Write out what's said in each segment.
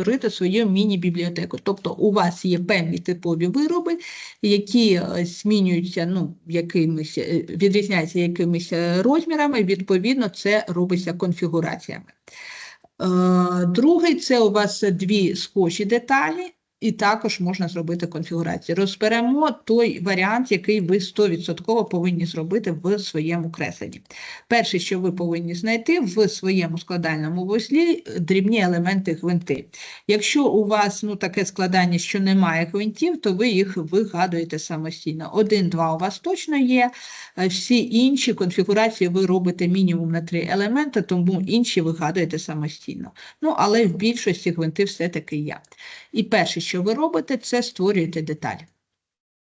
створити свою міні-бібліотеку. Тобто у вас є певні типові вироби, які е, змінюються, ну, якимись, е, відрізняються якимись розмірами, відповідно, це робиться конфігураціями. Е, Другий це у вас дві схожі деталі, і також можна зробити конфігурацію. Розберемо той варіант, який ви 100% повинні зробити в своєму кресленні. Перше, що ви повинні знайти в своєму складальному вузлі дрібні елементи гвинти. Якщо у вас ну, таке складання, що немає гвинтів, то ви їх вигадуєте самостійно. Один-два у вас точно є, е, всі інші конфігурації ви робите мінімум на три елементи, тому інші вигадуєте самостійно. Ну, але в більшості гвинти все-таки є. І перше, що ви робите, це створюєте деталь. Е,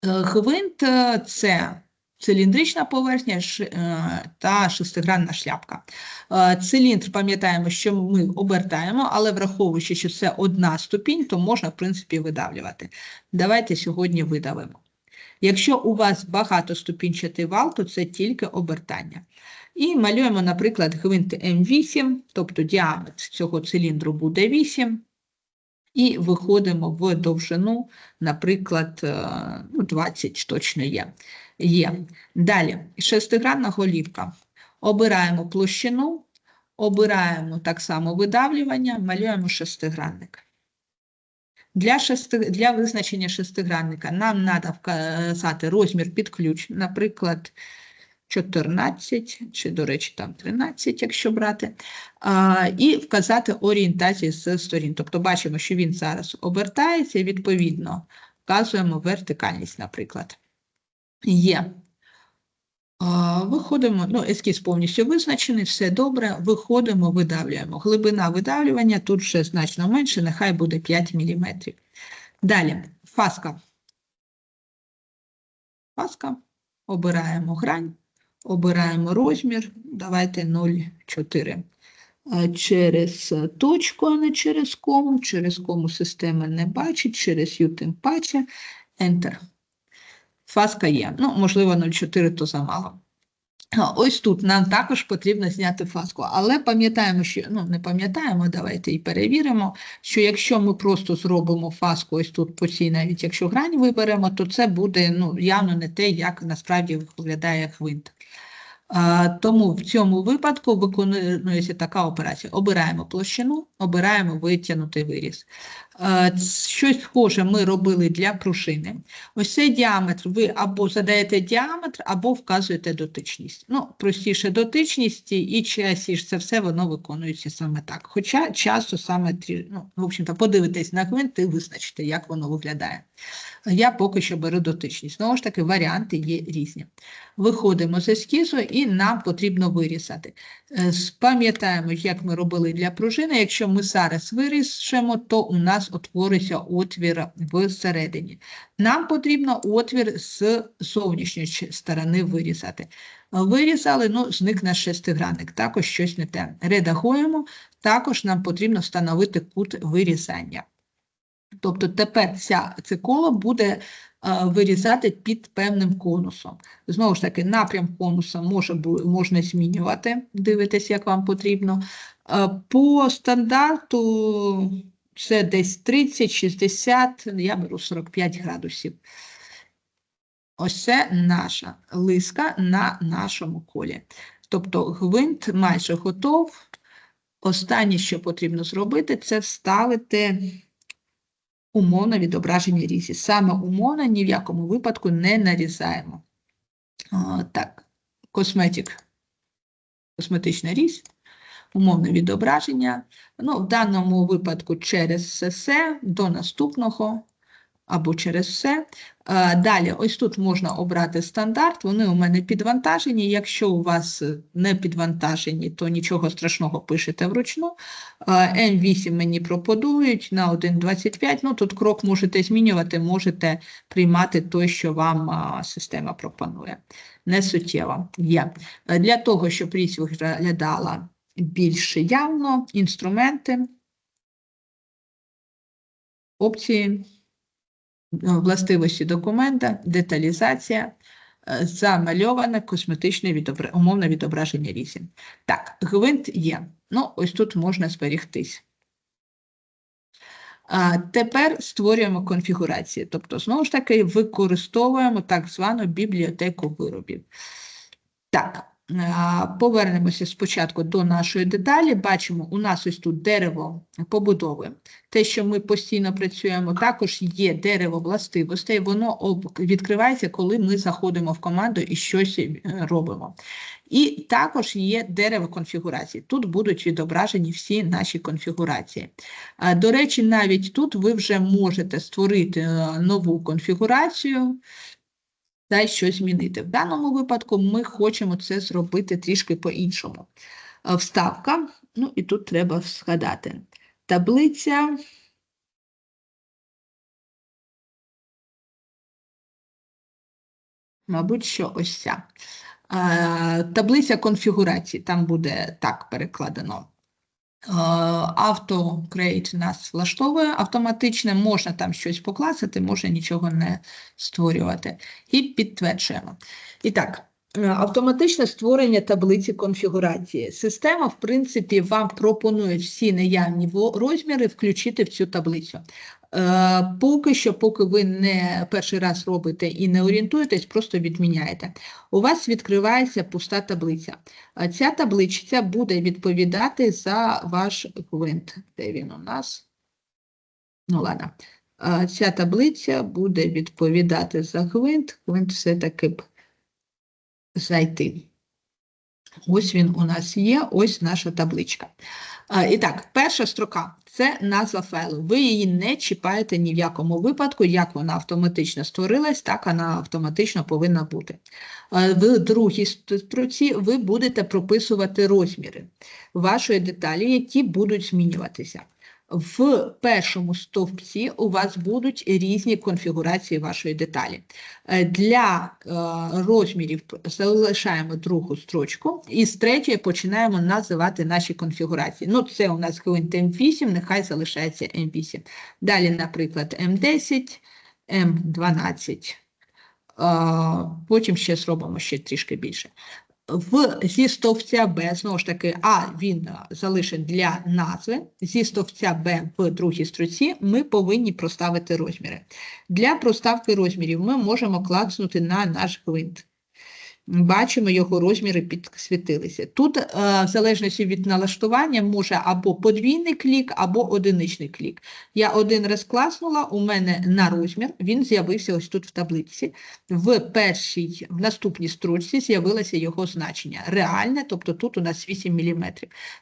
Гвинт е, це циліндрична поверхня е, та шестигранна шляпка. Циліндр, пам'ятаємо, що ми обертаємо, але враховуючи, що це одна ступінь, то можна, в принципі, видавлювати. Давайте сьогодні видавимо. Якщо у вас багатоступінчатий вал, то це тільки обертання. І малюємо, наприклад, гвинт М8, тобто діаметр цього циліндру буде 8, і виходимо в довжину, наприклад, е, ну, 20 точно є. є. Далі, шестигранна голівка. Обираємо площину, обираємо так само видавлювання, малюємо шестигранник. Для, шести, для визначення шестигранника нам треба вказати розмір під ключ, наприклад, 14, чи, до речі, там 13, якщо брати, а, і вказати орієнтацію з сторін. Тобто бачимо, що він зараз обертається, і відповідно вказуємо вертикальність, наприклад. Є. А, Виходимо, ну, ескіз повністю визначений, все добре. Виходимо, видавлюємо. Глибина видавлювання тут вже значно менше, нехай буде 5 мм. Далі, фаска. Фаска. Обираємо грань, обираємо розмір. Давайте 0,4. Е, Через точку, а не через кому. Через кому система не бачить, через U паче. Enter. Фаска є. Ну, можливо, 0,4 то замало. Ось тут нам також потрібно зняти фаску, але пам'ятаємо, що ну не пам'ятаємо, давайте і перевіримо, що якщо ми просто зробимо фаску ось тут по цій, навіть якщо грань виберемо, то це буде ну, явно не те, як насправді виглядає гвинт. Тому в цьому випадку виконується така операція. Обираємо площину, обираємо витягнутий виріз. Щось схоже ми робили для пружини. Ось цей діаметр ви або задаєте діаметр, або вказуєте дотичність. Ну, простіше дотичність, і частіше це все воно виконується саме так. Хоча часто саме ну, в общем-то, подивитесь на гвинт і визначите, як воно виглядає. Я поки що беру дотичність. Знову ж таки, варіанти є різні. Виходимо з ескізу і нам потрібно вирізати. Е, Пам'ятаємо, як ми робили для пружини. Якщо ми зараз вирішимо, то у нас утвориться отвір всередині. Нам потрібно отвір з зовнішньої сторони вирізати. Вирізали, ну, зникне шестигранник, також щось не те. Редагуємо, також нам потрібно встановити кут вирізання. Тобто тепер ця, це коло буде е, вирізати під певним конусом. Знову ж таки, напрям конуса може, можна змінювати, дивитесь, як вам потрібно. Е, По стандарту це десь 30-60, я беру 45 градусів. Ось це наша лиска на нашому колі. Тобто гвинт майже готов. Останнє, що потрібно зробити, це вставити умовне відображення різі. Саме умовно ні в якому випадку не нарізаємо. А, так, косметик, косметична різь, умовне відображення. Ну, в даному випадку через все до наступного або через все. Далі, ось тут можна обрати стандарт, вони у мене підвантажені. Якщо у вас е, не підвантажені, то нічого страшного пишете вручну. А, М8 мені пропонують на 1.25. Ну, тут крок можете змінювати, можете приймати той, що вам система пропонує. Не суттєво. Є. Е, Для того, щоб річ виглядала більш явно, інструменти, опції, е, властивості документа, деталізація, е, замальоване косметичне відобра... умовне відображення різін. Так, гвинт є. Ну, ось тут можна зберігтись. А тепер створюємо конфігурації, тобто, знову ж таки, використовуємо так звану бібліотеку виробів. Так, повернемося спочатку до нашої деталі. Бачимо, у нас ось тут дерево побудови. Те, що ми постійно працюємо, також є дерево властивостей, воно відкривається, коли ми заходимо в команду і щось е, робимо. І також є дерево конфігурації. Тут будуть відображені всі наші конфігурації. До речі, навіть тут ви вже можете створити е, нову конфігурацію та й щось змінити. В даному випадку ми хочемо це зробити трішки по-іншому. Е, Вставка, ну і тут треба згадати. Таблиця. Мабуть, що ось ця. Е, Таблиця конфігурації, там буде так перекладено. Е, Авто Create нас влаштовує автоматично, можна там щось покласти, можна нічого не створювати. І підтверджуємо. І так, е, автоматичне створення таблиці конфігурації. Система, в принципі, вам пропонує всі наявні розміри включити в цю таблицю. Е, Поки що, поки ви не перший раз робите і не орієнтуєтесь, просто відміняєте. У вас відкривається пуста таблиця. Ця табличця буде відповідати за ваш гвинт. Де він у нас? Ну, ладно. Ця таблиця буде відповідати за гвинт. Гвинт все-таки б зайти. Ось він у нас є, ось наша табличка. І так, перша строка це назва файлу. Ви її не чіпаєте ні в якому випадку, як вона автоматично створилась, так вона автоматично повинна бути. В другій строці ви будете прописувати розміри вашої деталі, які будуть змінюватися. В першому стовпці у вас будуть різні конфігурації вашої деталі. Е, Для е, розмірів залишаємо другу строчку і з третьої починаємо називати наші конфігурації. Ну, це у нас гвинт М8, нехай залишається М8. Далі, наприклад, М10, М12. Е, Потім ще зробимо ще трішки більше. В, зі стовпця Б, знову ж таки, А він е, залишить для назви, зі стовпця Б в другій строці ми повинні проставити розміри. Для проставки розмірів ми можемо клацнути на наш гвинт. Бачимо, його розміри підсвітилися. Тут, е, в залежності від налаштування, може або подвійний клік, або одиничний клік. Я один раз класнула, у мене на розмір, він з'явився ось тут в таблиці. В першій, в наступній строчці з'явилося його значення. Реальне, тобто тут у нас 8 мм.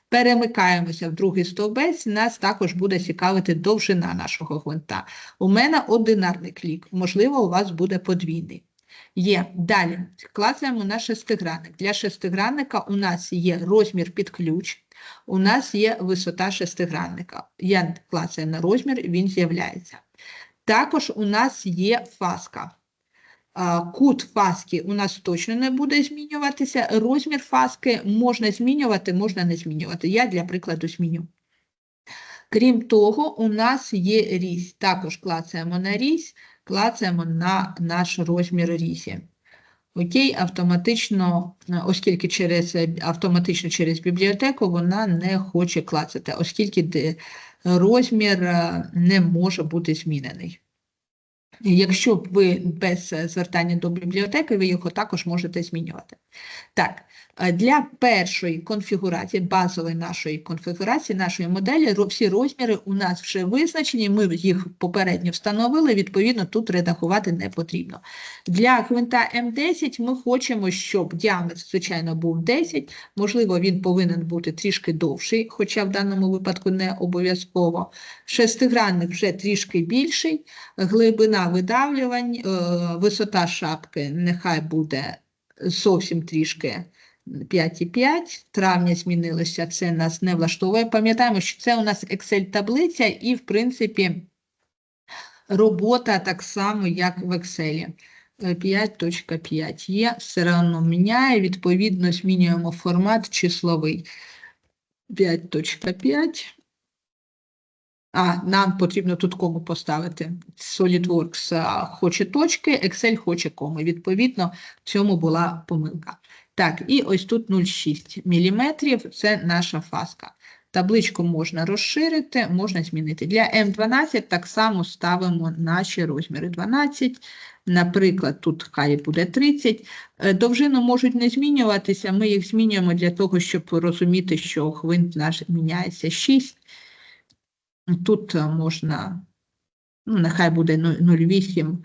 Перемикаємося в другий стовбець, нас також буде цікавити довжина нашого гвинта. У мене одинарний клік, можливо, у вас буде подвійний. Є. Далі клацаємо на шестигранник. Для шестигранника у нас є розмір під ключ, у нас є висота шестигранника. Я клацаю на розмір, він з'являється. Також у нас є фаска. Кут фаски у нас точно не буде змінюватися. Розмір фаски можна змінювати, можна не змінювати. Я для прикладу зміню. Крім того, у нас є різь. Також клацаємо на різь, клацаємо на наш розмір різі. Окей, автоматично, е, оскільки через е, автоматично через бібліотеку вона не хоче клацати, оскільки розмір е, не може бути змінений. Якщо б ви без звертання до бібліотеки, ви його також можете змінювати. Так, е, для першої конфігурації, базової нашої конфігурації, нашої моделі, всі розміри у нас вже визначені, ми їх попередньо встановили, відповідно, тут редагувати не потрібно. Для гвинта М10 ми хочемо, щоб діаметр, звичайно, був 10, можливо, він повинен бути трішки довший, хоча в даному випадку не обов'язково. Шестигранник вже трішки більший, глибина видавлювань, е, висота шапки нехай буде зовсім трішки 5,5. Травня змінилося, це нас не влаштовує. Пам'ятаємо, що це у нас Excel-таблиця і, в принципі, робота так само, як в Excel. Е, 5.5 є, все одно міняє, відповідно, змінюємо формат числовий. 5.5. А, нам потрібно тут кому поставити. SolidWorks хоче точки, Excel хоче коми. Відповідно, в цьому була помилка. Так, і ось тут 0,6 мм – це наша фаска. Табличку можна розширити, можна змінити. Для М12 так само ставимо наші розміри 12. Наприклад, тут хай буде 30. Е, Довжини можуть не змінюватися, ми їх змінюємо для того, щоб розуміти, що гвинт наш міняється 6. Тут е, можна, ну, нехай буде ну- 0,8,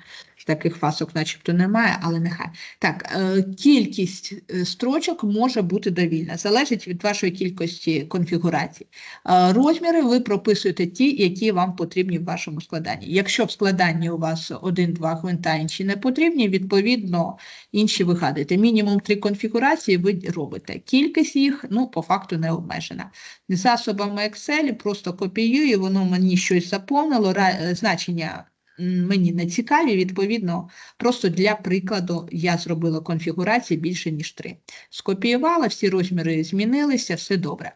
таких фасок начебто немає, але нехай. Так, е, кількість е, строчок може бути довільна, залежить від вашої кількості конфігурацій. Е, Розміри ви прописуєте ті, які вам потрібні в вашому складанні. Якщо в складанні у вас один-два гвинта, інші не потрібні, відповідно, інші вигадуєте. Мінімум три конфігурації ви робите. Кількість їх, ну, по факту не обмежена. Засобами Excel просто копіюю, воно мені щось заповнило, значення мені не цікаві, відповідно, просто для прикладу я зробила конфігурації більше, ніж три. Скопіювала, всі розміри змінилися, все добре.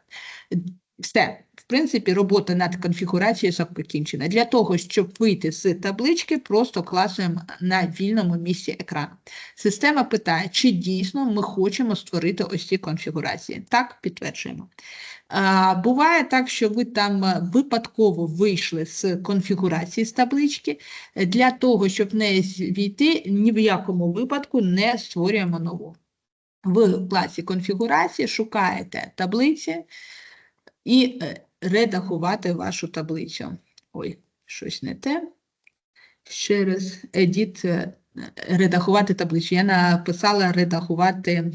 Все, принципі, робота над конфігурацією закінчена. Для того, щоб вийти з таблички, просто класуємо на вільному місці екрану. Система питає, чи дійсно ми хочемо створити ось ці конфігурації. Так, підтверджуємо. Буває так, що ви там випадково вийшли з конфігурації з таблички. Для того, щоб в неї війти, ні в якому випадку не створюємо нову. В класі конфігурації шукаєте таблиці і е, редагувати вашу таблицю. Ой, щось не те. Ще раз edit, е, редагувати таблицю. Я написала редагувати е,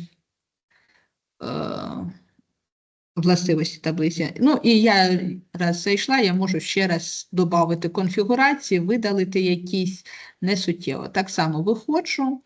властивості таблиці. Ну, і я раз зайшла, я можу ще раз додати конфігурації, видалити якісь несуттєво. Так само виходжу.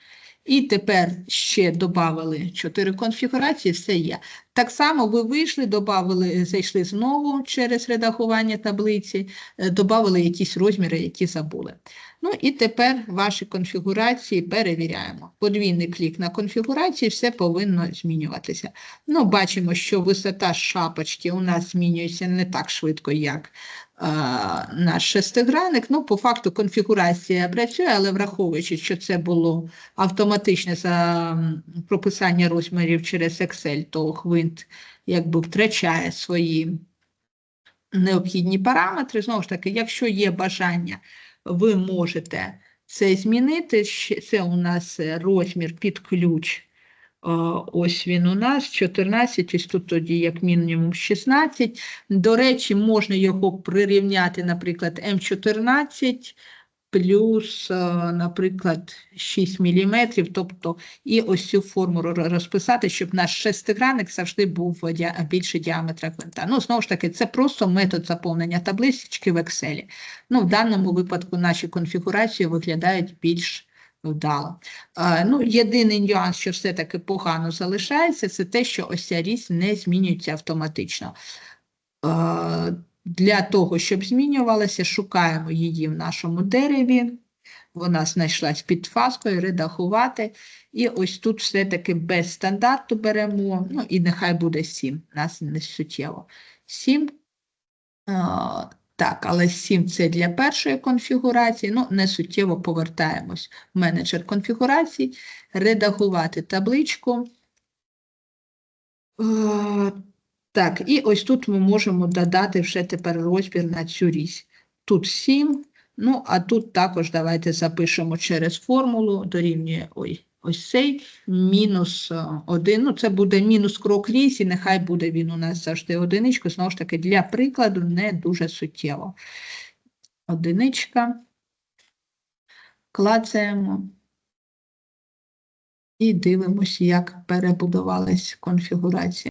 І тепер ще додали 4 конфігурації, все є. Так само ви вийшли, додали, зайшли знову через редагування таблиці, додали якісь розміри, які забули. Ну і тепер ваші конфігурації перевіряємо. Подвійний клік на конфігурації, все повинно змінюватися. Ну, бачимо, що висота шапочки у нас змінюється не так швидко, як е, наш шестигранник. Ну, по факту конфігурація працює, але враховуючи, що це було автоматичне за прописання розмірів через Excel, то гвинт якби втрачає свої необхідні параметри. Знову ж таки, якщо є бажання, ви можете це змінити. Це у нас е, розмір під ключ. Е, Ось він у нас 14, ось тут тоді як мінімум 16. До речі, можна його прирівняти, наприклад, М14 плюс, е, наприклад, 6 мм, тобто і ось цю форму розписати, щоб наш шестигранник завжди був більше діаметра гвинта. Ну, знову ж таки, це просто метод заповнення таблички в Excel. Ну, в даному випадку наші конфігурації виглядають більш вдало. Е, Ну, єдиний нюанс, що все-таки погано залишається, це те, що ось ця рісь не змінюється автоматично. Для того, щоб змінювалася, шукаємо її в нашому дереві. Вона знайшлась під фаскою, редагувати. І ось тут все-таки без стандарту беремо, ну і нехай буде 7, нас не суттєво. 7. Так, але 7 це для першої конфігурації, ну, не суттєво повертаємось в менеджер конфігурацій, редагувати табличку. Е, Так, і ось тут ми можемо додати вже тепер розмір на цю рісь. Тут 7, ну, а тут також давайте запишемо через формулу, дорівнює ой, ось цей мінус 1. Ну, це буде мінус крок рісі, нехай буде він у нас завжди одиничка. Знову ж таки, для прикладу не дуже суттєво. Одиничка. Клацаємо. І дивимося, як перебудувалась конфігурація.